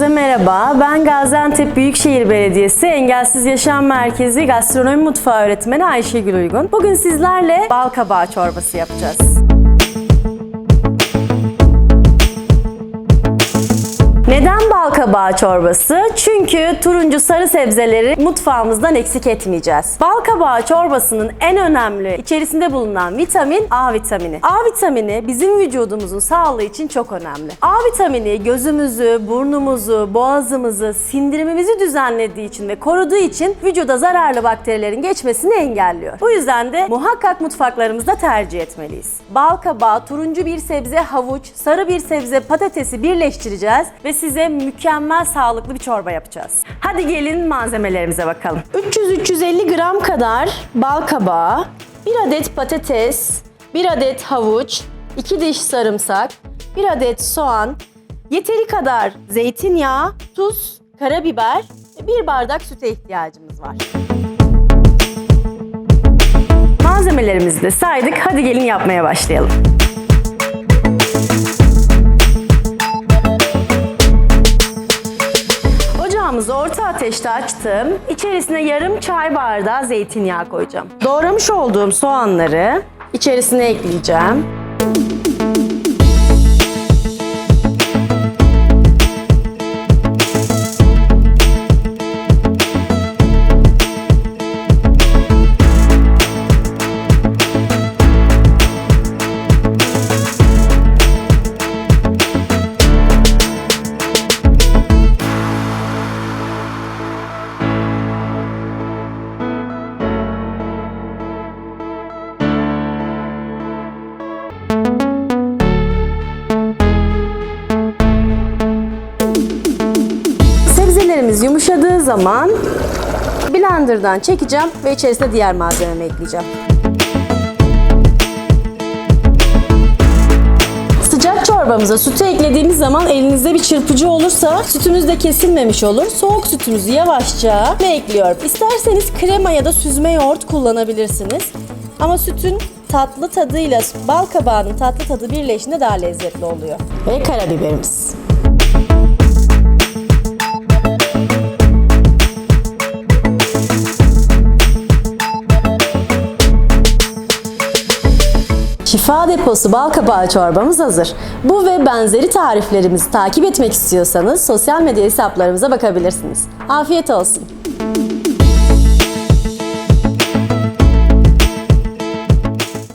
Herkese merhaba. Ben Gaziantep Büyükşehir Belediyesi Engelsiz Yaşam Merkezi Gastronomi Mutfağı Öğretmeni Ayşegül Uygun. Bugün sizlerle bal kabağı çorbası yapacağız. Kabağı çorbası? Çünkü turuncu sarı sebzeleri mutfağımızdan eksik etmeyeceğiz. Bal çorbasının en önemli içerisinde bulunan vitamin A vitamini. A vitamini bizim vücudumuzun sağlığı için çok önemli. A vitamini gözümüzü, burnumuzu, boğazımızı, sindirimimizi düzenlediği için ve koruduğu için vücuda zararlı bakterilerin geçmesini engelliyor. Bu yüzden de muhakkak mutfaklarımızda tercih etmeliyiz. Bal turuncu bir sebze havuç, sarı bir sebze patatesi birleştireceğiz ve size mükemmel sağlıklı bir çorba yapacağız. Hadi gelin malzemelerimize bakalım. 300-350 gram kadar bal kabağı, 1 adet patates, 1 adet havuç, 2 diş sarımsak, 1 adet soğan, yeteri kadar zeytinyağı, tuz, karabiber ve 1 bardak süte ihtiyacımız var. Malzemelerimizi de saydık. Hadi gelin yapmaya başlayalım. Ocağımızı orta ateşte açtım. İçerisine yarım çay bardağı zeytinyağı koyacağım. Doğramış olduğum soğanları içerisine ekleyeceğim. Sebzelerimiz yumuşadığı zaman blenderdan çekeceğim ve içerisine diğer malzememi ekleyeceğim. Sıcak çorbamıza sütü eklediğimiz zaman elinizde bir çırpıcı olursa sütümüz de kesilmemiş olur. Soğuk sütümüzü yavaşça ve ekliyorum. İsterseniz krema ya da süzme yoğurt kullanabilirsiniz. Ama sütün tatlı tadıyla bal kabağının tatlı tadı birleşince daha lezzetli oluyor. Ve karabiberimiz. Şifa deposu bal kabağı çorbamız hazır. Bu ve benzeri tariflerimizi takip etmek istiyorsanız sosyal medya hesaplarımıza bakabilirsiniz. Afiyet olsun.